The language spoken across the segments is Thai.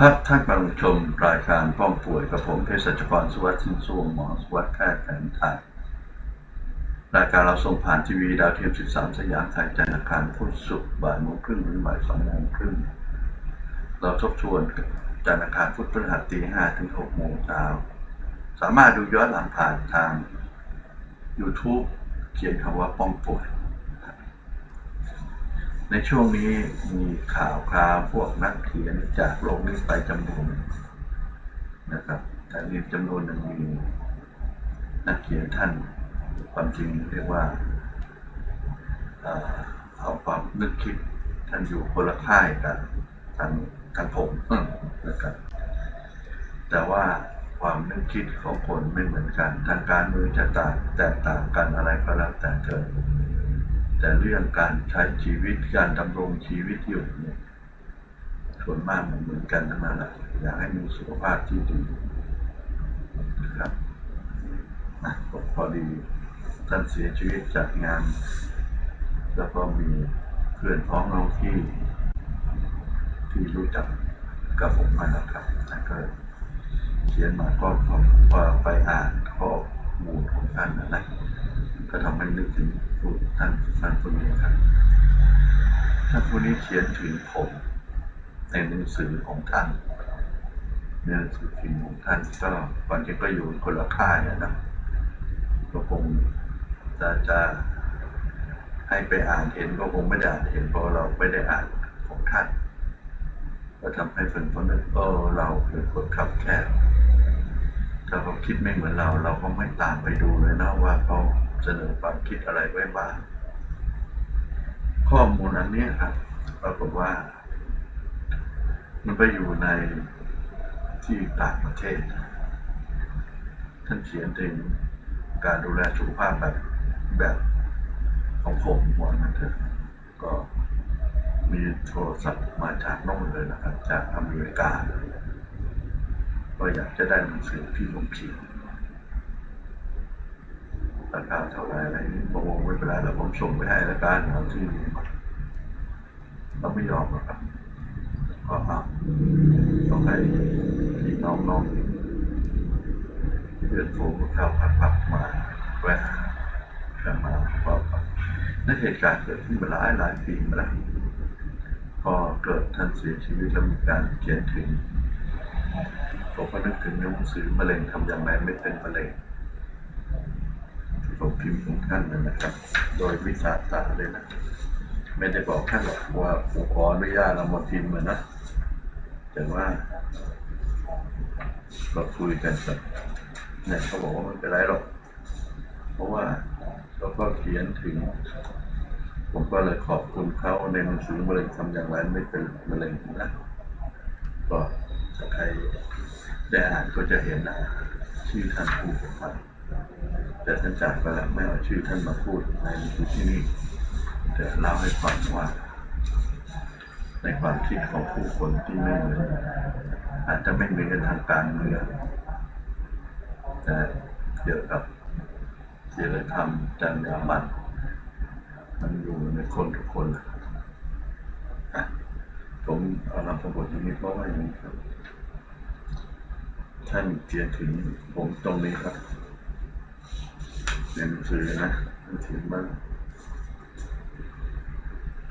ครับท่านกำลังชมรายการป้องป่วยกับผมเภสัชกรสุวัสดิ์สินสวงหมอสุวัสดิ์แพทย์แผนไทยรายการเราส่งผ่านทีวีดาวเทียม 13 สยามไทยจันทร์อังคารพุธศุกร์บ่ายโมงครึ่งถึงบ่ายสองโมงครึ่งเราทบทวนจันทร์คารพุธพฤหัสตีห้าถึงหกโมงเช้าสามารถดูย้อนหลังผ่านทาง YouTube เขียนคำว่าป้องป่วย ในช่วงนี้มีข่าวคราวพวกนักเขียนจากโลกนี้ไปจำนวนนะครับแต่มีจำนวนหนึ่งมีนักเขียนท่านความจริงเรียกว่าเอ่อเอาความนึกคิดท่านอยู่คนละค่ายกันทางทางผมนะครับแต่ว่าความนึกคิดของคนไม่เหมือนกัน ทางการเมืองจะต่างแตกต่างกันอะไรก็แล้วแต่เกิด แต่เรื่องการใช้ชีวิตการดำรงชีวิตอยู่เนี่ยส่วนมากมันเหมือนกันทั้งนั้นแหละอยากให้มีสุขภาพที่ดีนะครับอะพอดีท่านเสียชีวิตจากงาน แล้วก็มีเพื่อนพ้องน้องที่ ที่รู้จักกับผมมานะครับท่านก็เขียนมาก็พอไปอ่านข้อมูลของท่านนะก็ทำให้นึกถึง ผู้ท่านท่านผู้นี้ครับท่านผู้นี้เขียนถึงผมในหนังสือของท่านในหนังสือพิมพ์ของท่านก็ก่อนจะก็อยู่คนละค่ายอะนะก็คงจะจะให้ไปอ่านเห็นก็คงไม่ได้อ่านเห็นเพราะเราไม่ได้อ่านของท่านก็ทำให้เป็นคนนึกเออเราเป็นคนขับแคบถ้าเขาคิดไม่เหมือนเรา เราก็ไม่ตามไปดูเลยนะว่าเขา เสนอความคิดอะไรไว้บ้างข้อมูลอันนี้ครับปรากฏว่า มันไปอยู่ในที่ต่างประเทศ ท่านเขียนถึงการดูแลสุขภาพแบบแบบของผมวันเถอะก็มีโทรศัพท์มาจากน่นเลยนะครับ จากอเมริกา ก็อยากจะได้หนังสือที่ผมเขียน ราคาเท่าไรอะไรนี่ผมบอกไม่เป็นไรแล้วผมส่งไปให้แล้วกันเอาที่เราไม่ยอมหรอกครับก็เอาต้องให้พี่น้องน้องเดือนโฟมเข้าพักพักมาแวะกันมาก็นั่นเหตุการณ์เกิดขึ้นมาหลายหลายปีมาแล้วพอเกิดท่านเสียชีวิตแล้วมีการเขียนถึงผมก็นึกถึงหนังสือมะเร็งทำอย่างไรไม่เป็นมะเร็ง ผมพิมพ์ของท่านนะนะครับ โดยวิสาสะเลยนะ ไม่ได้บอกท่านหรอกว่าผมขออนุญาตเอามาพิมพ์มานะ แต่ว่าก็คุยกันกับเนี่ยเขาบอกว่าไม่เป็นไรหรอก เพราะว่าเขาก็เขียนถึง ผมก็เลยขอบคุณเขาในหนังสือมะเร็งทำอย่างไรไม่เป็นมะเร็งนะก็ใครได้อ่านก็จะเห็นนะชื่อท่านผู้ผมไป แต่ท่านจากไปแล้วไม่เอาชื่อท่านมาพูดในที่นี่แต่เล่าให้ฟังว่า ในความคิดของผู้คนที่ไม่เหมือนอาจจะไม่เหมือนกันทางการเมืองแต่เกี่ยวกับศีลธรรมจรรยาบรรณมันอยู่ในคนทุกคนผมเอานำสมบทอย่นี้เพราะว่าอย่างนี้ครับ ท่านเขียนถึงผมตรงนี้ครับ ในหนังสือนะหนังสือมัน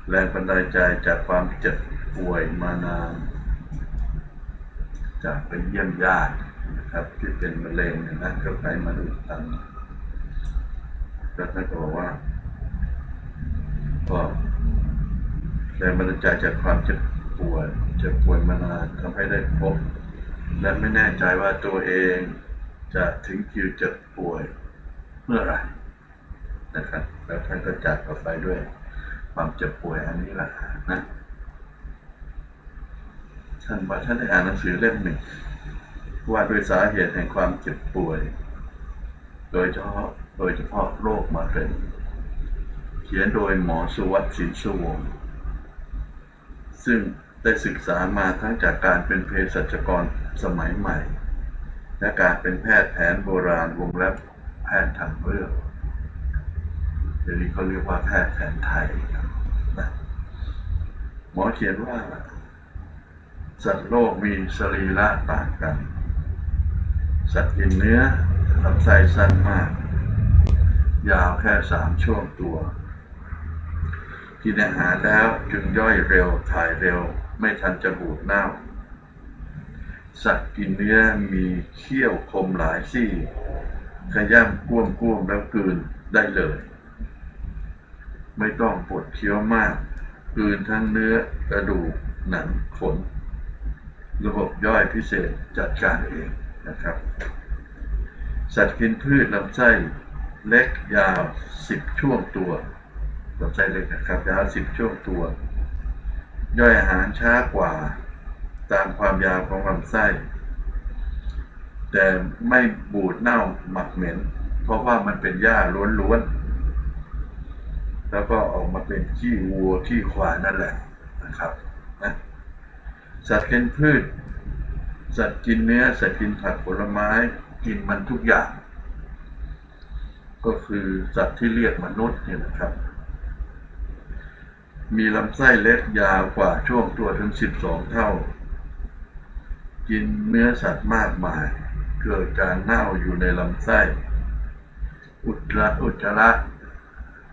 แรงบันดาลใจจากความเจ็บป่วยมานาน จากไปเยี่ยมญาตินะครับ ที่เป็นมะเร็งเนี่ยนะก็ไปมาดูตันแล้วท่านก็บอกว่าก็แรงบันดาลใจจากความเจ็บป่วยเจ็บป่วยมานานทำให้ได้พบและไม่แน่ใจว่าตัวเองจะถึงคิวเจ็บป่วย เมื่อไหร่นะครับ แล้วท่านก็จากเราไปด้วยความเจ็บป่วยอันนี้แหละนะท่านว่าท่านได้อ่านหนังสือเล่มหนึ่งว่าด้วยสาเหตุแห่งความเจ็บป่วย โดยเฉพาะโดยเฉพาะโรคมะเร็งเขียนโดยหมอสุวัสดิ์สินสุวง ซึ่งได้ศึกษามาทั้งจากการเป็นเภสัชกรสมัยใหม่ และการเป็นแพทย์แผนโบราณวงเล็บ แพทย์ทางเลือกเดี๋ยวนี้เขาเรียกว่าแพทย์แผนไทยนะหมอเขียนว่าสสัตว์โลกมีสรีระต่างกัน สัตว์กินเนื้อลำไส้สั้นมาก ยาวแค่สามช่วงตัว กินอาหารแล้วจึงย่อยเร็วถ่ายเร็ว ไม่ทันจะบูดเน่าสัตว์กินเนื้อมีเขี้ยวคมหลายซี่ ขย้ำก้วมก้วมแล้วกืนได้เลย ไม่ต้องปวดเคี้ยวมากกืนทั้งเนื้อกระดูกหนังขน ระบบย่อยพิเศษจัดการเองนะครับ สัตว์กินพืชลำไส้เล็กยาว10ช่วงตัวลำไส้เล็กนะครับยาว10ช่วงตัว ย่อยอาหารช้ากว่า ตามความยาวของลำไส้ แต่ไม่บูดเน่าหมักเหม็น เพราะว่ามันเป็นหญ้าล้วนๆ แล้วก็ออกมาเป็นขี้วัวขี้ควายนั่นแหละนะครับนะสัตว์กินพืช สัตว์กินเนื้อ สัตว์กินผักผลไม้ กินมันทุกอย่าง ก็คือสัตว์ที่เรียกมนุษย์เนี่ยนะครับ มีลำไส้เล็กยาวกว่าช่วงตัวถึง 12 เท่า กินเนื้อสัตว์มากมาย เกิดการเน่าอยู่ในลำไส้ อุจระอุจจาระ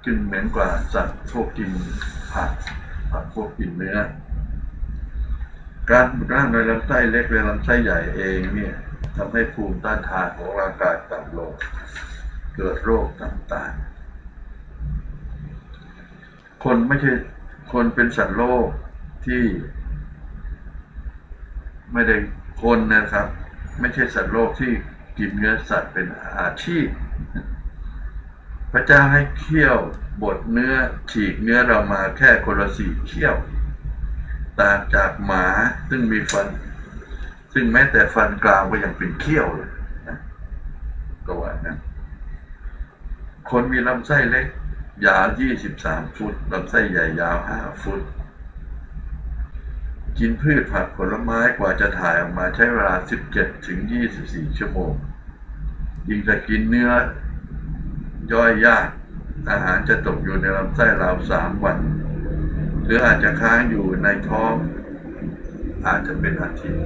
จึงเหม็นกว่าสัตว์พวกกินผักผักพวกกินเนื้อการบูดร่างในลำไส้เล็กและลำไส้ใหญ่เองเนี่ยทำให้ภูมิต้านทานของร่างกายต่ำลง เกิดโรคต่างๆ คนไม่ใช่คนเป็นสัตว์โลกที่ ไม่ได้คนนะครับ ไม่ใช่สัตว์โลกที่กินเนื้อสัตว์เป็นอาชีพ พระเจ้าให้เคี่ยวบดเนื้อฉีกเนื้อเรามาแค่คนละสี่เคี่ยว ต่างจากหมาซึ่งมีฟัน ซึ่งแม้แต่ฟันกรามก็ยังเป็นเขี้ยวเลยนะก็ว่านะคนมีลำไส้เล็กยาว 23 ฟุต ลำไส้ใหญ่ยาว 5 ฟุต กินพืชผักผลไม้กว่าจะถ่ายออกมาใช้เวลา 17 ถึง 24 ชั่วโมง ยิ่งจะกินเนื้อย่อยยาก อาหารจะตกอยู่ในลำไส้ราวสามวัน หรืออาจจะค้างอยู่ในท้อง อาจจะเป็นอาทิตย์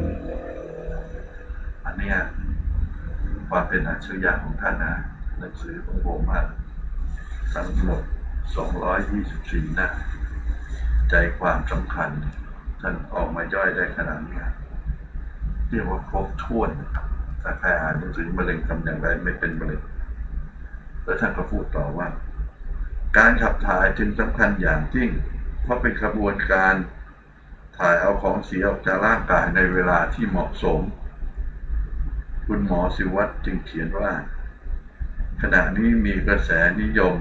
อันนี้ความเป็นอัจฉริยะของท่านนะหนังสือของผมอะทั้งหมด 224 หน้า ใจความสำคัญ ท่านออกมาย่อยได้ขนาดนี้เรียกว่าครบถ้วนถ้าใครอ่านหนังสือมะเร็งทำอย่างไรไม่เป็นมะเร็งแล้วท่านก็พูดต่อว่า การขับถ่ายจึงสำคัญอย่างยิ่งเพราะเป็นกระบวนการถ่ายเอาของเสียออกจากร่างกายในเวลาที่เหมาะสม คุณหมอสิวัตรจึงเขียนว่า ขณะนี้มีกระแสนิยม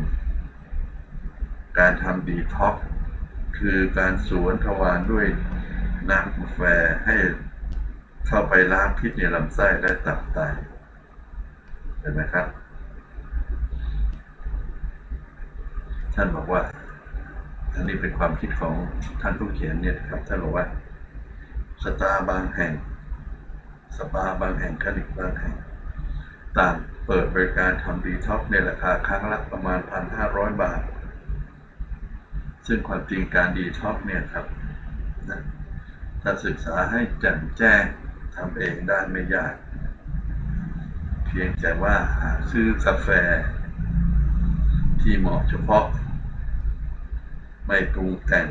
การทำดีท็อกซ์ คือการสวนทวารด้วยน้ำกาแฟให้เข้าไปล้างพิษในลำไส้และตับไตเห็นไหมครับ ท่านบอกว่า อันนี้เป็นความคิดของท่านผู้เขียนเนี่ยครับท่านบอกว่าสตาบางแห่ง สปาบางแห่งคลินิกบางแห่ง ต่างเปิดบริการทำดีท็อกซ์ในราคาครั้งละประมาณ 1,500 บาท ซึ่งความจริงการดีท็อกเนี่ยครับนะถ้าศึกษาให้แจ่มแจ้งทำเองได้ไม่ยาก เพียงแต่ว่าหาซื้อกาแฟ ที่เหมาะเฉพาะ ไม่ปรุงแต่ง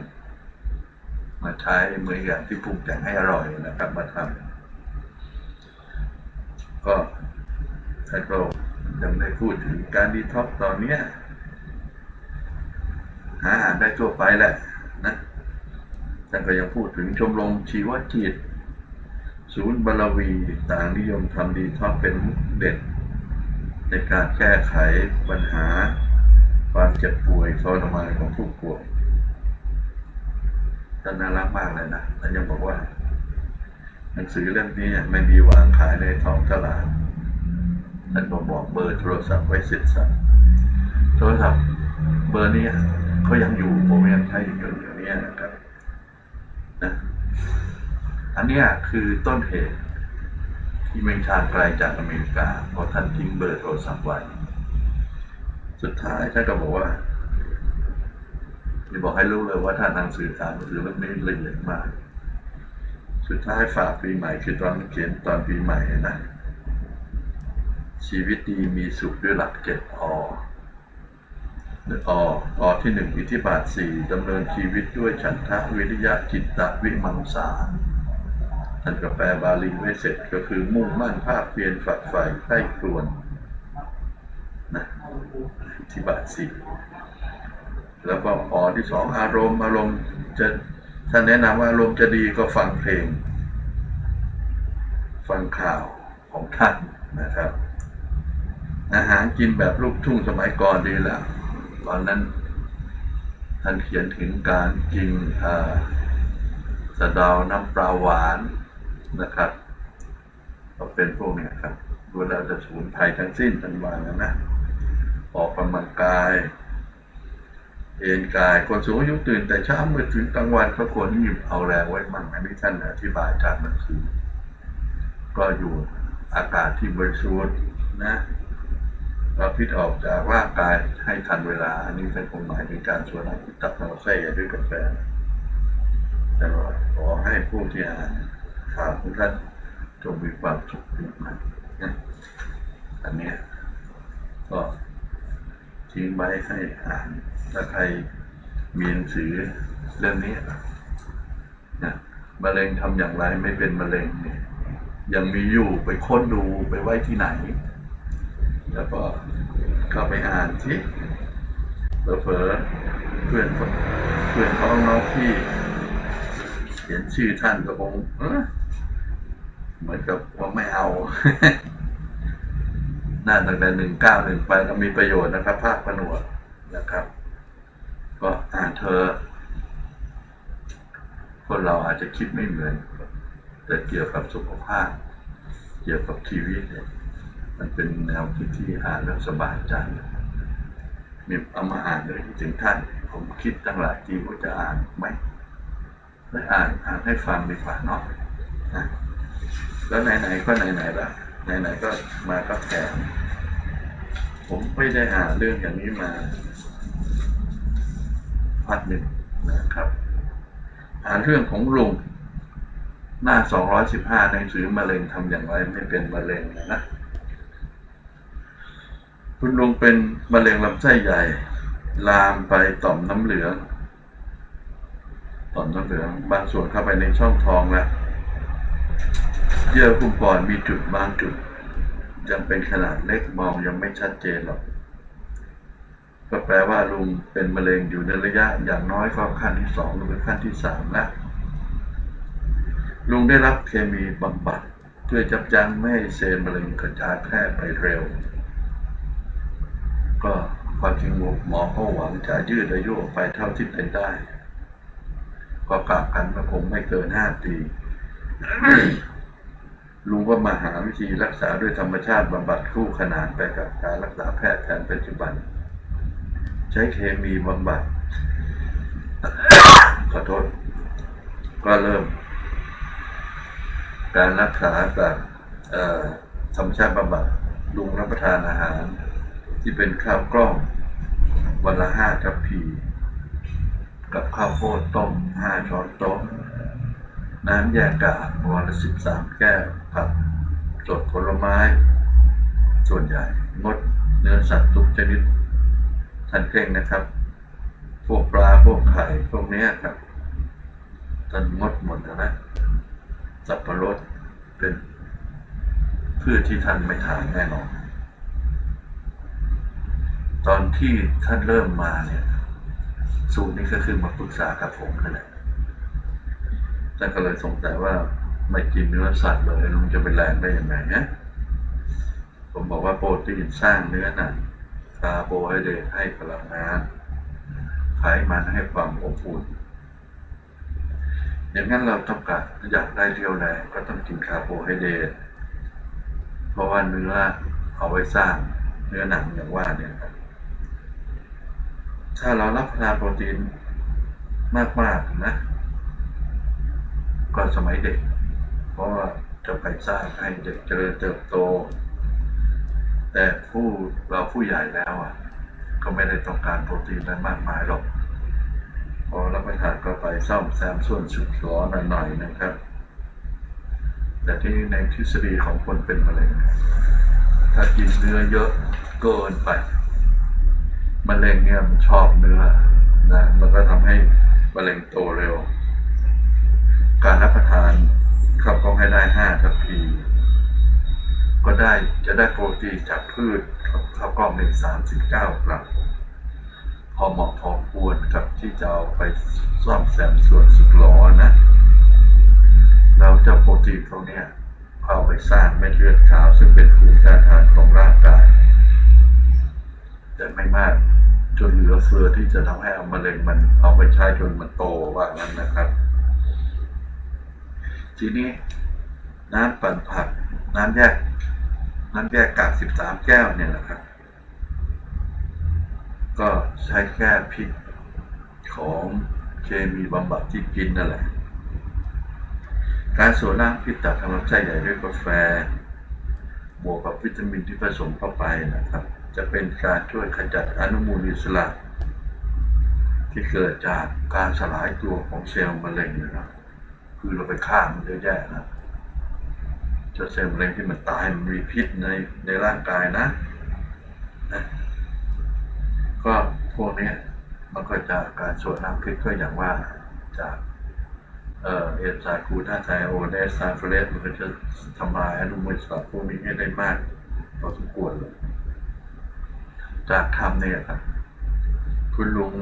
มาใช้เหมือนอย่างที่ปรุงแต่งให้อร่อยนะครับมาทำก็ท่านก็ยังได้พูดถึงการดีท็อกตอนเนี้ย หาอาหารได้ทั่วไปแหละนะท่านก็ยังพูดถึงชมรมชีวจิต ศูนย์บารวีต่างนิยมทำดีท็อกซ์เป็นเด็ด ในการแก้ไขปัญหาความเจ็บป่วยทรมานของผู้ป่วยท่านน่ารักมากเลยนะท่านยังบอกว่าหนังสือเล่มนี้ไม่มีวางขายในท้องตลาดท่านก็บอกเบอร์โทรศัพท์ไว้เสร็จสับโทรศัพท์เบอร์นี้ เขายังอยู่ผมยังใช้อยู่อย่างนี้นะครับนะอันนี้คือต้นเหตุ ที่ไม่ทาไกลจากอเมริกาเพราะท่านทิ้งเบอร์โทรศัพท์ไว้ สุดท้ายท่านก็บอกว่าจะบอกให้รู้เลยว่าท่านหนังสืออ่านสื่อเล่มนี้ละเอียดมาก สุดท้ายฝากปีใหม่คือตอนเขียนตอนปีใหม่นะชีวิตดีมีสุขด้วยหลักเจ็ดอ อออที่หนึ่งอิทธิบาทสี่ดำเนินชีวิตด้วยฉันทะวิริยะจิตตะวิมังสาท่านก็แปลบาลีไว้เสร็จก็คือมุ่งมั่นภาคเพียรฝักใฝ่ใคร่ครวญนะอิทธิบาทสี่แล้วก็อที่สองอารมณ์อารมณ์จะท่านแนะนำว่าอารมณ์จะดีก็ฟังเพลง ฟังข่าวของท่านนะครับ อาหารกินแบบลูกทุ่งสมัยก่อนดีแล้ว ตอนนั้นท่านเขียนถึงการกินสะดาวน้ำปลาหวานนะครับก็เป็นพวกนี้ครับดูแล้วจะสูญภัยทั้งสิ้นทันวานะนะ ออกกำลังกาย เอนกายคนสูงอายุตื่นแต่เช้ามืดถึงกลางวันก็ควรหยิบเอาแรงไว้มั่งอันนี้ท่านอธิบายจากหนังสือก็อยู่อากาศที่บริสุทธิ์นะ เราพิษออกจากร่างกายให้ทันเวลา อันนี้เป็นความหมายในการชวนให้ตับนำไส้ด้วยกาแฟแต่ว่าขอให้ผู้ที่อ่านข่าวของท่านจงมีความสุขอยู่มันอันนี้ก็ทิ้งไว้ให้อ่านถ้าใครมีหนังสือเรื่องนี้นะมะเร็งทำอย่างไรไม่เป็นมะเร็งเนี่ยยังมีอยู่ไปค้นดูไปไว้ที่ไหน แล้วก็เข้าไปอ่านสิเผลอเพื่อนเพื่อนเขาน้องที่เห็นชื่อท่านก็คงเหมือนกับว่าไม่เอาน่าตั้งแต่หนึ่งเก้าหนึ่งไปก็มีประโยชน์นะครับ ภาคผนวดนะครับ ก็อ่านเธอ คนเราอาจจะคิดไม่เหมือน แต่เกี่ยวกับสุขภาพ เกี่ยวกับชีวิตเนี่ย มันเป็นแนวคิดที่อ่านแล้วสบายใจมีเอามาอ่านเลยถึงท่านผมคิดตั้งหลายทีว่าจะอ่านไหมไม่อ่านอ่านให้ฟังดีกว่าเนาะนะแล้วไหนๆก็ไหนๆละไหนๆก็มาก็แถมผมไม่ได้อ่านเรื่องอย่างนี้มาพักหนึ่งนะครับอ่านเรื่องของลุงหน้า 215ในหนังสือมะเร็งทำอย่างไรไม่เป็นมะเร็งนะ คุณลุงเป็นมะเร็งลำไส้ใหญ่ ลามไปต่อมน้ำเหลือง ต่อมน้ำเหลือง บางส่วนเข้าไปในช่องท้องแล้วเยื่อหุ้มปอดมีจุดบางจุดยังเป็นขนาดเล็กมองยังไม่ชัดเจนหรอกก็แปลว่าลุงเป็นมะเร็งอยู่ในระยะอย่างน้อยก็ขั้นที่สองหรือขั้นที่สามแล้วลุงได้รับเคมีบำบัดเพื่อจับยั้งไม่ให้เซลล์มะเร็งกระจายแพร่ไปเร็ว ก็ความจริงหมอเขาหวังจะยืดอายุไปเท่าที่เป็นได้ ก็กลับกันว่าคงไม่เกินห้าปีลุงก็มาหาวิธีรักษาด้วยธรรมชาติบำบัดคู่ขนานไปกับการรักษาแพทย์แผนปัจจุบัน ใช้เคมีบำบัดขอโทษ ก็เริ่ม การรักษาแบบธรรมชาติบำบัดลุงรับประทานอาหาร ที่เป็นข้าวกล้องวันละห้าทัพพี กับข้าวโพดต้มห้าช้อนโต๊ะ น้ำแยกกาวันละสิบสามแก้วผักสดผลไม้ ส่วนใหญ่ งดเนื้อสัตว์ทุกชนิดทันเคร่งนะครับ พวกปลาพวกไข่พวกนี้ครับท่านงดหมดแล้วนะสับปะรดเป็นพืชที่ท่านไม่ทานแน่นอน ตอนที่ท่านเริ่มมาเนี่ยสูตรนี้ก็คือมาปรึกษากับผมนั่นแหละท่านก็เลยสงสัยว่าไม่กินเนื้อสัตว์เลยลุงจะเป็นแรงได้ยังไงนะผมบอกว่าโปรตีนสร้างเนื้อหนังคาร์โบไฮเดรตให้พลังงานไขมันให้ความอบอุ่นอย่างนั้นเราต้องการอยากได้เรียวแรงก็ต้องกินคาร์โบไฮเดรตเพราะว่าเนื้อเอาไว้สร้างเนื้อหนังอย่างว่าเนี่ยครับ ถ้าเรารับประทานโปรตีนมากๆนะ ก็สมัยเด็ก เพราะว่าจะไปสร้างให้เด็กเจริญเติบโต แต่ผู้เราผู้ใหญ่แล้วอะ ก็ไม่ได้ต้องการโปรตีนนั้นมากมายหรอก พอรับประทานก็ไปซ่อมแซมส่วนสุดล้อหน่อยๆนะครับ แต่ที่ในทฤษฎีของคนเป็นมะเร็งถ้ากินเนื้อเยอะเกินไป มะเร็งเนี่ยมันชอบเนื้อนะมันก็ทำให้มะเร็งโตเร็ว การรับประทานข้าวกล้องให้ได้ห้าทัพพีก็ได้จะได้โปรตีนจากพืชข้าวกล้องหนึ่งสามสิบเก้ากรัมพอเหมาะพอควรกับที่จะเอาไปซ่อมแซมส่วนสึกหรอนะ เราจะโปรตีนตรงเนี้ยเอาไปสร้างเม็ดเลือดขาวซึ่งเป็นภูมิต้านทานของร่างกาย แต่ไม่มาก จนเหลือเฟือที่จะทำให้เอามะเร็งมันเอาไปใช้จนมันโตว่างั้นนะครับ ทีนี้ น้ำปั่นผัก น้ำแยก น้ำแยกกากสิบสามแก้วเนี่ยนะครับ ก็ใช้แก้พิษของเคมีบำบัดที่กินนั่นแหละ การสูบน้ำพิษจากทางลำไส้ใหญ่ด้วยกาแฟ บวกกับวิตามินที่ผสมเข้าไปนะครับ จะเป็นการช่วยขจัดอนุมูลอิสระที่เกิดจากการสลายตัวของเซลล์มะเร็งนะครับคือเราไปฆ่ามันเยอะแยะนะเจ้าเซลล์มะเร็งที่มันตายมันมีพิษในในร่างกายนะนะ ก็พวกนี้มันก็จะการสวนน้ำพิษก็อย่างว่าจากเอ่อเอสไซาคูท่าไทโอเดสซาเฟเลสมันก็จะทำลายอนุมูลอิสระพวกนี้ให้ได้มากพอสมควรเลย จากทำเนี่ยครับ คุณลุง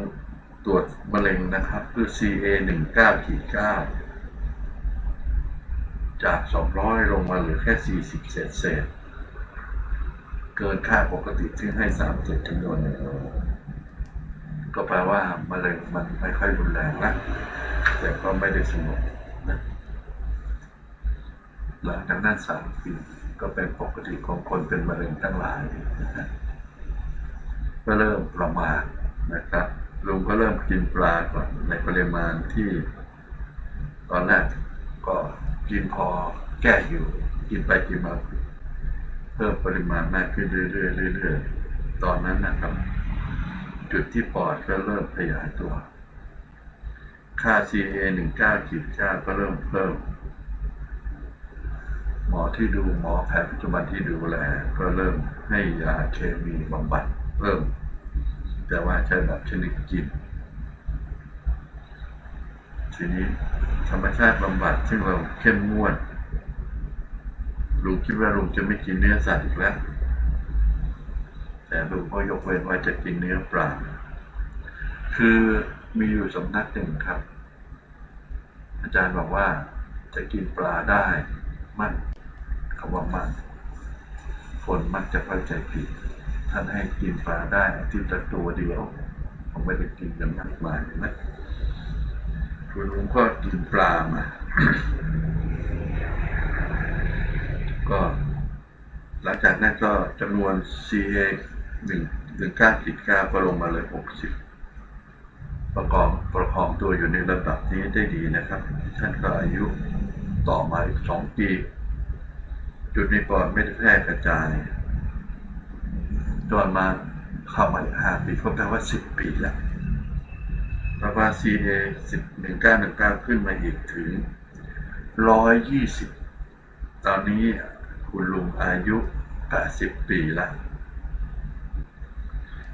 ตรวจมะเร็งนะครับ คือ CA 1 9ขีด9จาก200ลงมาเหลือแค่40เศษเศษ เกินค่าปกติที่ให้3เจ็ดจำนวนหนึ่งก็แปลว่ามะเร็งมันไม่ค่อยรุนแรงนะแต่ก็ไม่ได้สงบนะหลังจากนั้นสามปีก็เป็นปกติของคนเป็นมะเร็งทั้งหลายนะ ก็เริ่มประมาทนะครับลุงก็เริ่มกินปลาก่อนในปริมาณที่ ตอนแรกก็กินพอแก้อยู่ กินไปกินมาเพิ่มปริมาณมากขึ้นเรื่อยๆเรื่อยๆตอนนั้นนะครับ จุดที่ปอดก็เริ่มขยายตัว ค่า CA 1 9ขีด9ก็เริ่มเพิ่ม หมอที่ดูหมอแพทย์ปัจจุบันที่ดูแล ก็เริ่มให้ยาเคมีบำบัด เพิ่มแต่ว่าใช้แบบชนิดกินทีนี้ธรรมชาติบำบัดซึ่งเราเข้มงวดลุงคิดว่าลุงจะไม่กินเนื้อสัตว์อีกแล้ว แต่ลุงก็ยกเว้นว่าจะกินเนื้อปลา คือมีอยู่สำนักหนึ่งครับ อาจารย์บอกว่าจะกินปลาได้มั่นคำว่ามั่นคนมักจะเข้าใจผิด ท่านให้กินปลาได้อาทิตย์ละตัวเดียวผมไม่ได้กินกันมากมายนะคุณลุงก็กินปลามา ก็หลังจากนั้นก็จำนวน CA หนึ่งหนึ่งเก้าจุดเก้าก็ลงมาเลยหกสิบประกอบประคองตัวอยู่ในระดับนี้ได้ดีนะครับ ท่านก็อายุต่อมาอีกสองปี จุดในปอดไม่ได้แพร่กระจาย จนมาเข้ามาห้าปีก็แปลว่าสิบปีแล้วเพระว่า CA สิบหนึ่งเก้าหนึ่งเก้าขึ้นมาอีกถึงร้อยยี่สิบตอนนี้คุณลุงอายุแปดสิบปีแล้ว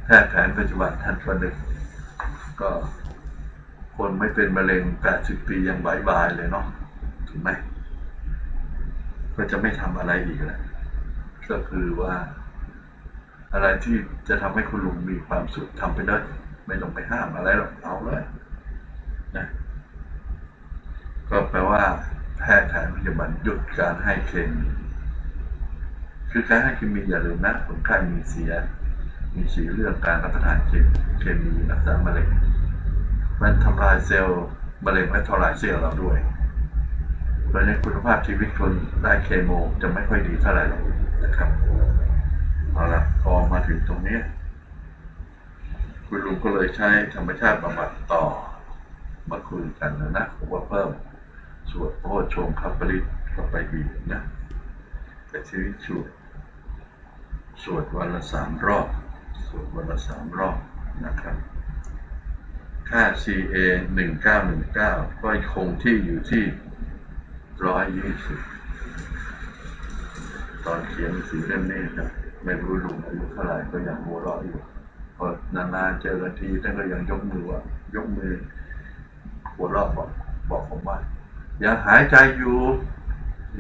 แพทย์แผนปัจจุบันท่านก็นึกก็คนไม่เป็นมะเร็งแปดสิบปียังบายบายเลยเนาะถูกไหมก็จะไม่ทำอะไรอีกแล้วก็คือว่า อะไรที่จะทำให้คุณลุงมีความสุขทำไปเลยไม่ต้องไปห้ามอะไรหรอกเอาเลยนะก็แปลว่าแพทย์แผนปัจจุบันหยุดการให้เคมีคือการให้เคมีอย่าลืมนะคนไข้มีเสีย มีเสียเรื่องการรับประทานเคมีเคมีรักษามะเร็งมันทำลายเซลล์มะเร็งและทำลายเซลล์เราด้วยเพราะฉะนั้นคุณภาพชีวิตคนได้เคโมจะไม่ค่อยดีเท่าไหร่หรอกนะครับ เอาละพอมาถึงตรงนี้ คุณลุงก็เลยใช้ธรรมชาติบำบัดต่อ มาคุยกันนะนะผมว่าเพิ่มสวดโพชงคับปริตเข้าไปอีนะแต่ชีวิตสวดสวดวันละสามรอบ สวดวันละสามรอบนะครับ ค่า CA หนึ่งเก้าหนึ่งเก้าก็คงที่อยู่ที่ร้อยยี่สิบอนเขียนสือเล่มนี้ครับ ไม่รู้ลุงอายุเท่าไหร่ก็ยังหัวเราะอยู่พอนานๆเจอกันทีท่านก็ยังยกมือว่ายกมือ หัวเราะบอกบอกผมว่ายังหายใจอยู่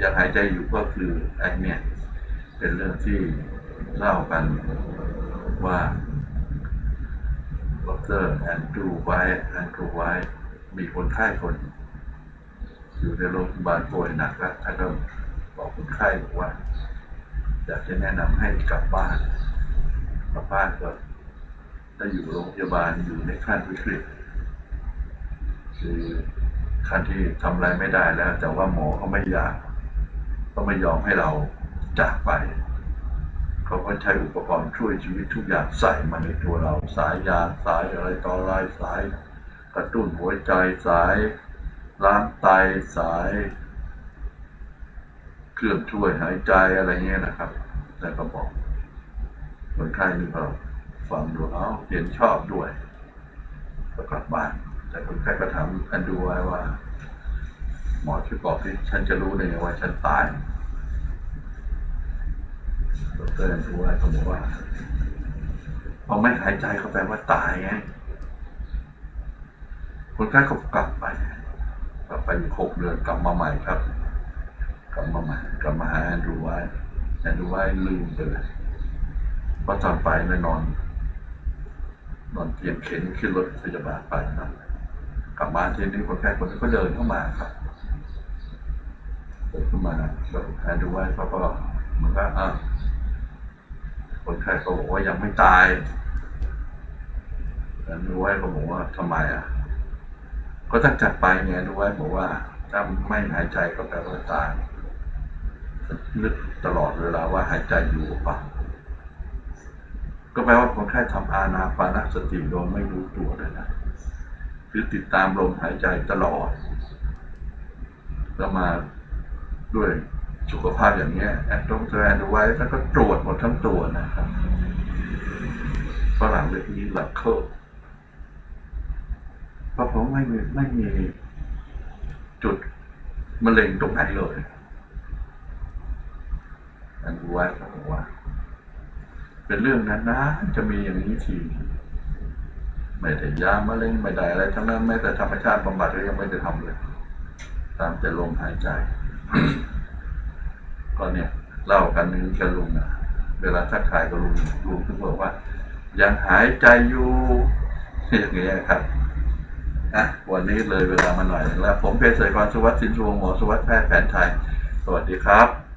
ยังหายใจอยู่ก็คือไอ้เนี่ย เป็นเรื่องที่เล่ากันว่าดรแอนดรูไว้แอนดรูไว้มีคนไข้คนอยู่ในโรงพยาบาลป่วยหนักแล้วท่านก็บอกคนไข้บอกว่า อยากจะแนะนำให้กลับบ้านกลับบ้านก็ได้อยู่โรงพยาบาลอยู่ในขั้นวิกฤตคือขั้นที่ทำอะไรไม่ได้แล้ว แต่ว่าหมอเขาไม่อยากก็ไม่ยอมให้เราจากไปเขาก็ใช้อุปกรณ์ช่วยชีวิตทุกอย่างใส่มาในตัวเรา สายยาสายอะไรต่ออะไรสาย กระตุ้นหัวใจสายล้างไตสาย เครื่องช่วยหายใจอะไรเงี้ยนะครับแล้วก็บอกคนไข้นี่ก็ฟังดูเอ้าเห็นชอบด้วยก็กลับบ้าน แต่คนไข้ก็ถามอันดูไว้ว่า หมอช่วยบอกที่ฉันจะรู้ได้ไงว่าฉันตายดรอันดูไว้เขาบอกว่าพอไม่หายใจเขาแปลว่าตายไงคนไข้ก็กลับไปกลับไปอีกหกเดือนกลับมาใหม่ครับ กลับมาใหม่กลับมาหาแอนดรูไว้แอนดรูไว้ลืมไปเลยเพราะตอนไปเนี่นอน นอนเตียงเข็นขึ้นรถพยาบาลไปนะกลับบ้าทีนี้คนไข้คนนี้ก็เดินเข้ามาครับเดินเข้ามาแล้วแอนดรูไว้เขาก็เหมันก็อะคนไข้ก็บอกว่ายังไม่ตายแอนดูไว้ก็บอกว่าทำไมอะก็ตั้งจัดไปไงดูไว้บอกว่าถ้าไม่หายใจก็แปลว่าตาย นึกตลอดเวลาว่าหายใจอยู่ปล่าก็แปลว่าคนไข้ทำอานาปานสติโดยไม่รู้ตัวเลยนะคือติดตามลมหายใจตลอดแล้วมาด้วยสุขภาพอย่างเนี้ยแอนต้องแอนไว้แล้วก็ตรวจหมดทั้งตัวนะครับฝรั่งเรียกนี้หลักเคิลเพราะผมไม่มีไม่มีจุดมะเร็งตรงไหนเลย อันดูไว้เขาบอกว่า เป็นเรื่องนั้นนะจะมีอย่างนี้ทีไม่ได้ยามะเร็งไม่ได้อะไรทั้งนั้นแม้แต่ธรรมชาติบำบัดก็ยังไม่ได้ทำเลย ตามแต่ลมหายใจ ก็เนี่ยเล่ากันนึงกับลุงนะเวลาทักทายกับลุงลุงถึงบอกว่า ยังหายใจอยู่อย่างเงี้ยครับอะวันนี้เลยเวลามาหน่อยแล้ว ผมเพชรเสกรสุวัสดิ์สินสุวงหมอสุวัสดิ์แพทย์แผนไทย สวัสดีครับ